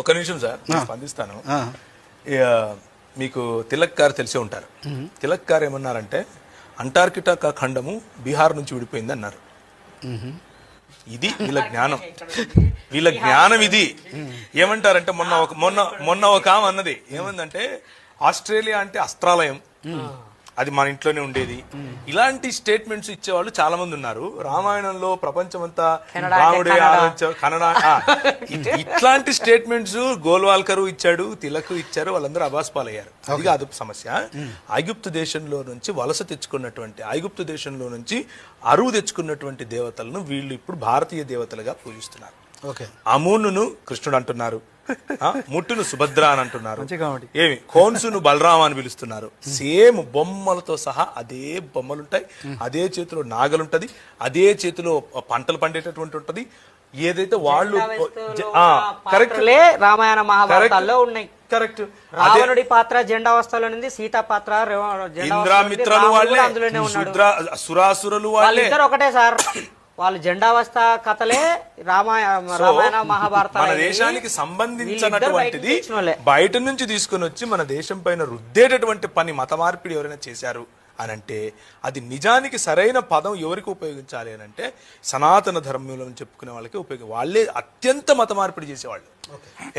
ఒక నిమిషం సార్ స్పందిస్తాను. మీకు తిలక్ గారు తెలిసే ఉంటారు. తిలక్ గారు ఏమన్నారంటే అంటార్కిటికా ఖండము బీహార్ నుంచి విడిపోయింది అన్నారు. ఇది వీళ్ళ జ్ఞానం. వీళ్ళ జ్ఞానం ఇది. ఏమంటారంటే మొన్న ఒక మొన్న మొన్న ఒక ఆమె అన్నది. ఏమందంటే ఆస్ట్రేలియా అంటే అస్త్రాలయం. అది మన ఇంట్లోనే ఉండేది. ఇలాంటి స్టేట్మెంట్స్ ఇచ్చేవాళ్ళు చాలా మంది ఉన్నారు. రామాయణంలో ప్రపంచమంతా రాముడే కన్నడ ఇట్లాంటి స్టేట్మెంట్స్ గోల్వాల్కరు ఇచ్చాడు తిలక్ ఇచ్చారు వాళ్ళందరూ అబాస్ పాలయ్యారు. అది కాదు సమస్య. ఐగుప్తు దేశంలో నుంచి వలస తెచ్చుకున్నటువంటి ఐగుప్తు దేశంలో నుంచి అరువు తెచ్చుకున్నటువంటి దేవతలను వీళ్ళు ఇప్పుడు భారతీయ దేవతలుగా పూజిస్తున్నారు. ఓకే. అమూనును కృష్ణుడు అంటున్నారు. ముట్టును సుభద్ర అని అంటున్నారు. ఏమి? కోన్సును బలరామ అని పిలుస్తున్నారు. సేమ్ బొమ్మలతో సహా అదే బొమ్మలు ఉంటాయి అదే చేతిలో నాగలుంటది అదే చేతిలో పంటలు పండేటటువంటి ఉంటది. ఏదైతే వాళ్ళు కరెక్ట్ రామాయణ మహాభారతాల్లో ఉన్నాయి. కరెక్ట్ రావణుడి పాత్ర జెండా వస్తాలో ఉంది సీతా పాత్ర. ఇంద్రామిత్రలు వాళ్ళే సురాసురులు వాళ్ళే. ఒకటే సార్. వాళ్ళు జెండా వస్త కథలే రామాయ రామాయణ మహాభారతాలు మన దేశానికి సంబంధించినటువంటిది. బయట నుంచి తీసుకొని వచ్చి మన దేశం పైన రుద్దేటటువంటి పని మత మార్పిడి ఎవరైనా చేశారు అని అంటే అది నిజానికి సరైన పదం ఎవరికి ఉపయోగించాలి అని అంటే సనాతన ధర్మంలో చెప్పుకునే వాళ్ళకి ఉపయోగం. వాళ్ళే అత్యంత మత మార్పిడి చేసేవాళ్ళు.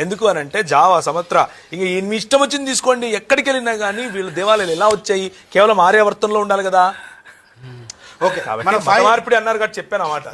ఎందుకు అని అంటే జావా సమత్ర ఇంక ఈ మీ ఇష్టం వచ్చింది తీసుకోండి ఎక్కడికి వెళ్ళినా కానీ వీళ్ళ దేవాలయాలు ఎలా వచ్చాయి? కేవలం ఆర్యావర్తంలో ఉండాలి కదా. ఓకే మన మార్పిడి అన్నారు కాబట్టి చెప్పాను అన్నమాట